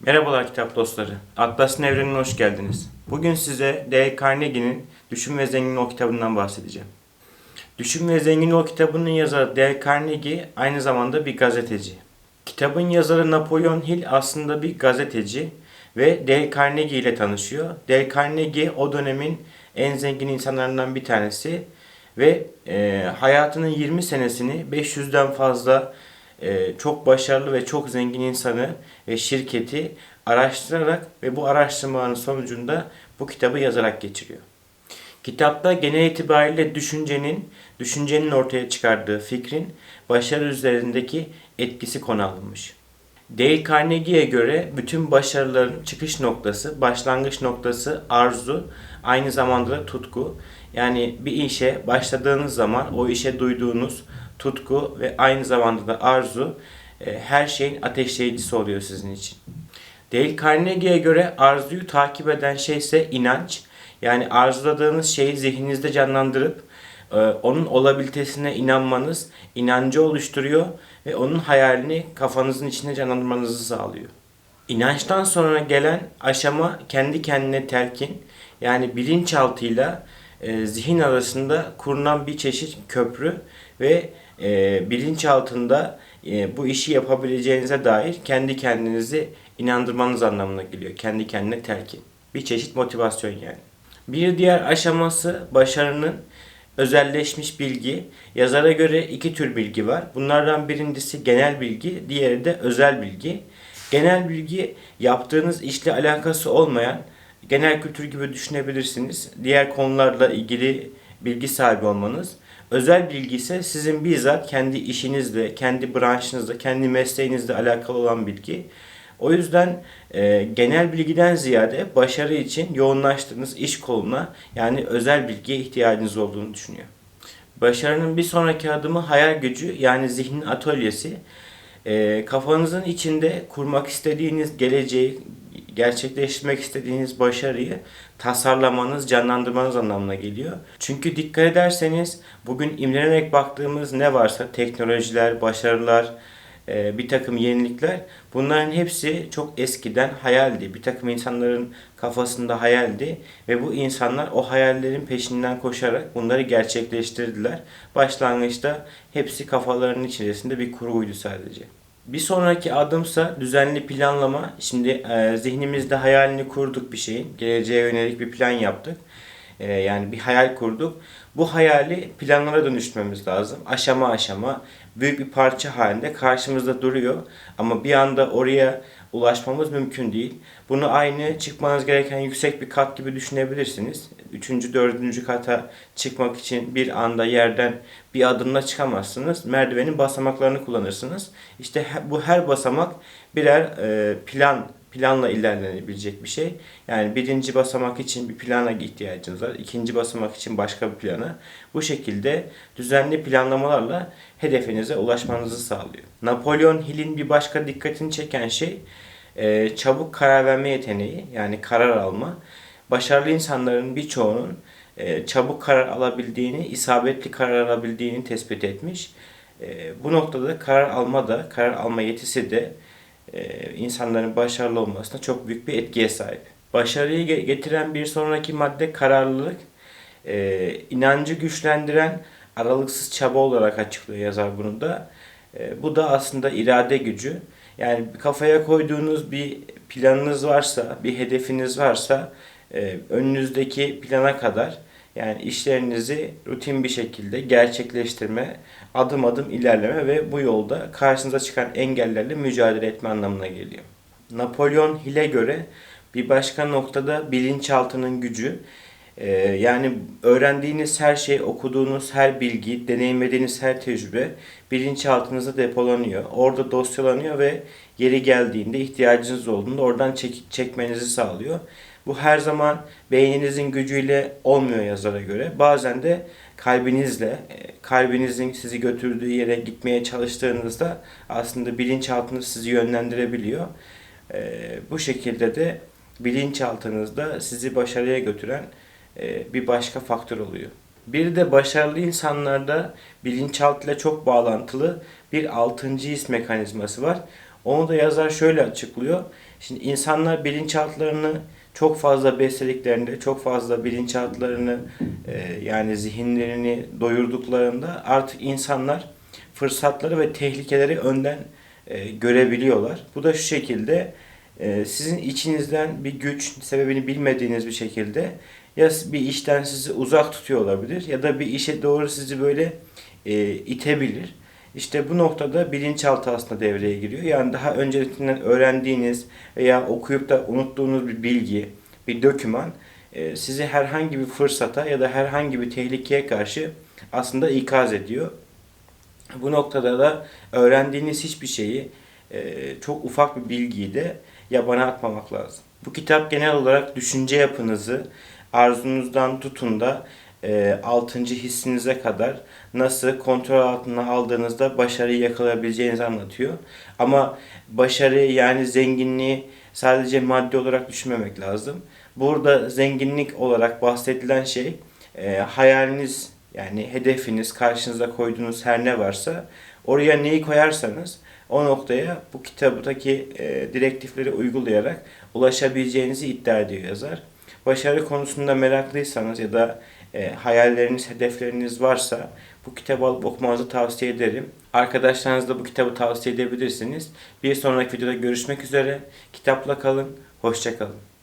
Merhabalar kitap dostları. Atlas'ın evrenine hoş geldiniz. Bugün size Dale Carnegie'nin Düşün ve Zengin Ol kitabından bahsedeceğim. Düşün ve Zengin Ol kitabının yazarı Dale Carnegie aynı zamanda bir gazeteci. Kitabın yazarı Napoleon Hill aslında bir gazeteci ve Dale Carnegie ile tanışıyor. Dale Carnegie o dönemin en zengin insanlarından bir tanesi ve e, hayatının 20 senesini 500'den fazla çok başarılı ve çok zengin insanı ve şirketi araştırarak ve bu araştırmaların sonucunda bu kitabı yazarak geçiriyor. Kitapta genel itibariyle düşüncenin, düşüncenin ortaya çıkardığı fikrin başarı üzerindeki etkisi konu alınmış. Dale Carnegie'ye göre bütün başarıların çıkış noktası, başlangıç noktası arzu, aynı zamanda da tutku. Yani bir işe başladığınız zaman o işe duyduğunuz tutku ve aynı zamanda da arzu e, her şeyin ateşleyicisi oluyor sizin için. Dale Carnegie'ye göre arzuyu takip eden şey ise inanç. Yani arzuladığınız şeyi zihninizde canlandırıp e, onun olabilitesine inanmanız inancı oluşturuyor ve onun hayalini kafanızın içinde canlandırmanızı sağlıyor. İnançtan sonra gelen aşama kendi kendine telkin yani bilinçaltıyla e, zihin arasında kurulan bir çeşit köprü ve e, bilinçaltında e, bu işi yapabileceğinize dair kendi kendinizi inandırmanız anlamına geliyor. Kendi kendine telkin. Bir çeşit motivasyon yani. Bir diğer aşaması başarının özelleşmiş bilgi. Yazara göre iki tür bilgi var. Bunlardan birincisi genel bilgi, diğeri de özel bilgi. Genel bilgi yaptığınız işle alakası olmayan genel kültür gibi düşünebilirsiniz. Diğer konularla ilgili bilgi sahibi olmanız. Özel bilgi ise sizin bizzat kendi işinizle, kendi branşınızla, kendi mesleğinizle alakalı olan bilgi. O yüzden e, genel bilgiden ziyade başarı için yoğunlaştığınız iş koluna yani özel bilgiye ihtiyacınız olduğunu düşünüyor. Başarının bir sonraki adımı hayal gücü yani zihnin atölyesi. E, kafanızın içinde kurmak istediğiniz geleceği, gerçekleştirmek istediğiniz başarıyı tasarlamanız, canlandırmanız anlamına geliyor. Çünkü dikkat ederseniz bugün imrenerek baktığımız ne varsa teknolojiler, başarılar, e, bir takım yenilikler bunların hepsi çok eskiden hayaldi. Bir takım insanların kafasında hayaldi ve bu insanlar o hayallerin peşinden koşarak bunları gerçekleştirdiler. Başlangıçta hepsi kafalarının içerisinde bir kurguydu sadece. Bir sonraki adımsa düzenli planlama. Şimdi e, zihnimizde hayalini kurduk bir şeyin. Geleceğe yönelik bir plan yaptık. E, yani bir hayal kurduk. Bu hayali planlara dönüştürmemiz lazım. Aşama aşama büyük bir parça halinde karşımızda duruyor. Ama bir anda oraya ulaşmamız mümkün değil. Bunu aynı çıkmanız gereken yüksek bir kat gibi düşünebilirsiniz. Üçüncü, dördüncü kata çıkmak için bir anda yerden bir adımla çıkamazsınız. Merdivenin basamaklarını kullanırsınız. İşte bu her basamak birer e, plan planla ilerlenebilecek bir şey. Yani birinci basamak için bir plana ihtiyacınız var. ikinci basamak için başka bir plana. Bu şekilde düzenli planlamalarla hedefinize ulaşmanızı sağlıyor. Napolyon Hill'in bir başka dikkatini çeken şey e, çabuk karar verme yeteneği yani karar alma. Başarılı insanların birçoğunun e, çabuk karar alabildiğini, isabetli karar alabildiğini tespit etmiş. E, bu noktada karar alma da, karar alma yetisi de e, insanların başarılı olmasına çok büyük bir etkiye sahip. Başarıyı getiren bir sonraki madde kararlılık. E, inancı güçlendiren aralıksız çaba olarak açıklıyor yazar bunu da. E, bu da aslında irade gücü. Yani kafaya koyduğunuz bir planınız varsa, bir hedefiniz varsa önünüzdeki plana kadar yani işlerinizi rutin bir şekilde gerçekleştirme, adım adım ilerleme ve bu yolda karşınıza çıkan engellerle mücadele etme anlamına geliyor. Napolyon Hill'e göre bir başka noktada bilinçaltının gücü, ee, yani öğrendiğiniz her şey, okuduğunuz her bilgi, deneyimlediğiniz her tecrübe bilinçaltınızda depolanıyor. Orada dosyalanıyor ve yeri geldiğinde ihtiyacınız olduğunda oradan çek çekmenizi sağlıyor. Bu her zaman beyninizin gücüyle olmuyor yazara göre. Bazen de kalbinizle, e, kalbinizin sizi götürdüğü yere gitmeye çalıştığınızda aslında bilinçaltınız sizi yönlendirebiliyor. E, bu şekilde de bilinçaltınızda sizi başarıya götüren e, bir başka faktör oluyor. Bir de başarılı insanlarda bilinçaltıyla çok bağlantılı bir altıncı his mekanizması var. Onu da yazar şöyle açıklıyor. Şimdi insanlar bilinçaltlarını çok fazla beslediklerinde, çok fazla bilinçaltlarını e, yani zihinlerini doyurduklarında artık insanlar fırsatları ve tehlikeleri önden e, görebiliyorlar. Bu da şu şekilde e, sizin içinizden bir güç, sebebini bilmediğiniz bir şekilde ya bir işten sizi uzak tutuyor olabilir ya da bir işe doğru sizi böyle e, itebilir. İşte bu noktada bilinçaltı aslında devreye giriyor. Yani daha öncesinden öğrendiğiniz veya okuyup da unuttuğunuz bir bilgi, bir doküman e, sizi herhangi bir fırsata ya da herhangi bir tehlikeye karşı aslında ikaz ediyor. Bu noktada da öğrendiğiniz hiçbir şeyi e, çok ufak bir bilgiyi de yabana atmamak lazım. Bu kitap genel olarak düşünce yapınızı arzunuzdan tutun da altıncı hissinize kadar nasıl kontrol altına aldığınızda başarıyı yakalayabileceğinizi anlatıyor. Ama başarıyı yani zenginliği sadece maddi olarak düşünmemek lazım. Burada zenginlik olarak bahsedilen şey e, hayaliniz yani hedefiniz, karşınıza koyduğunuz her ne varsa oraya neyi koyarsanız o noktaya bu kitabdaki e, direktifleri uygulayarak ulaşabileceğinizi iddia ediyor yazar. Başarı konusunda meraklıysanız ya da e, hayalleriniz, hedefleriniz varsa bu kitabı alıp okumanızı tavsiye ederim. Arkadaşlarınızla bu kitabı tavsiye edebilirsiniz. Bir sonraki videoda görüşmek üzere. Kitapla kalın, hoşça kalın.